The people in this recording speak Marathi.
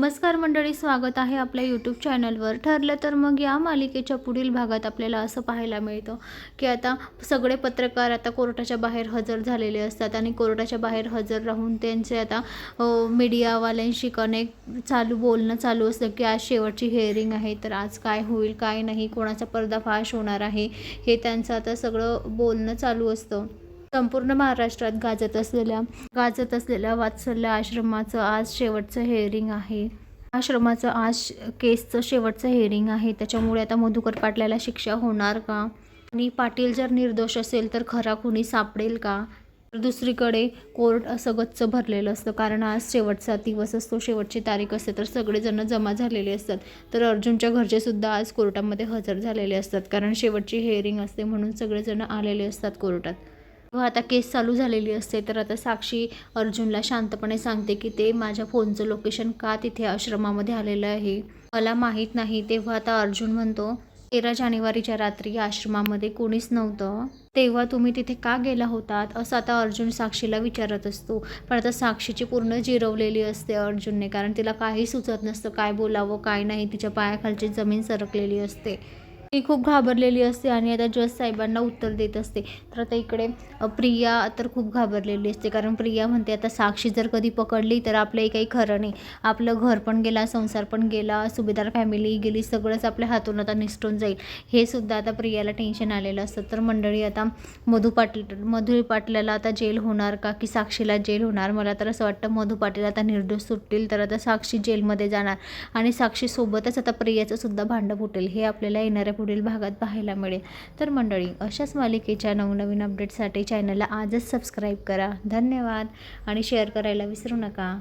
नमस्कार मंडळी स्वागत आहे आपल्या यूट्यूब चॅनलवर ठरलं तर मग या मालिकेच्या पुढील भागात आपल्याला असं पाहायला मिळतं की आता सगळे पत्रकार आता कोर्टाच्या बाहेर हजर झालेले असतात आणि कोर्टाच्या बाहेर हजर राहून त्यांचे आता मीडियावाल्यांशी कनेक्ट चालू बोलणं चालू असतं की आज शेवटची हेअरिंग आहे तर आज काय होईल काय नाही कोणाचा पर्दाफाश होणार आहे हे त्यांचं आता सगळं बोलणं चालू असतं. संपूर्ण महाराष्ट्रात गाजत असलेल्या गाजत असलेल्या वात्सल्य आश्रमाचं आज शेवटचं हेअरिंग आहे. आश्रमाचं आज केसचं शेवटचं हेअरिंग आहे. त्याच्यामुळे आता मधुकर पाटलाला शिक्षा होणार का? आणि पाटील जर निर्दोष असेल तर खरा कुणी सापडेल का? तर दुसरीकडे कोर्ट असं गच्च भरलेलं असतं. कारण आज शेवटचा दिवस असतो शेवटची तारीख असते तर सगळेजण जमा झालेले असतात. तर अर्जुनच्या घरचे सुद्धा आज कोर्टामध्ये हजर झालेले असतात. कारण शेवटची हेअरिंग असते म्हणून सगळेजण आलेले असतात कोर्टात. व आता केस चालू झालेली असते तर आता साक्षी अर्जुनला शांतपणे सांगते की ते माझ्या फोनचं लोकेशन का तिथे आश्रमामध्ये आलेलं आहे? मला माहीत नाही. तेव्हा आता अर्जुन म्हणतो तेरा जानेवारीच्या रात्री आश्रमामध्ये कोणीच नव्हतं. तेव्हा तुम्ही तिथे का गेला होतात? असं आता अर्जुन साक्षीला विचारत असतो. पण आता साक्षीची पूर्ण जिरवलेली असते अर्जुनने कारण तिला काही सुचत नसतं. काय बोलावं काय नाही तिच्या पायाखालची जमीन सरकलेली असते. ती खूप घाबरलेली असते आणि आता जज साहेबांना उत्तर देत असते. तर आता इकडे प्रिया तर खूप घाबरलेली असते. कारण प्रिया म्हणते आता साक्षी जर कधी पकडली तर आपलंही काही खरं नाही. आपलं घर पण गेला संसार पण गेला सुभेदार फॅमिली गेली सगळंच आपल्या हातून आता निसटून जाईल. हे सुद्धा आता प्रियाला टेन्शन आलेलं असतं. तर मंडळी आता मधु पाटील मधुरी पाटलाला आता जेल होणार का की साक्षीला जेल होणार? मला तर असं वाटतं मधु पाटील आता निर्दोष सुटतील तर आता साक्षी जेलमध्ये जाणार. आणि साक्षीसोबतच आता प्रियाचं सुद्धा भांडं फुटेल. हे आपल्याला येणाऱ्या पुढील भागात पाहायला मिळेल. तर मंडळी अशाच मालिकेच्या नवनवीन अपडेटसाठी चॅनलला आजच सबस्क्राईब करा. धन्यवाद. आणि शेअर करायला विसरू नका.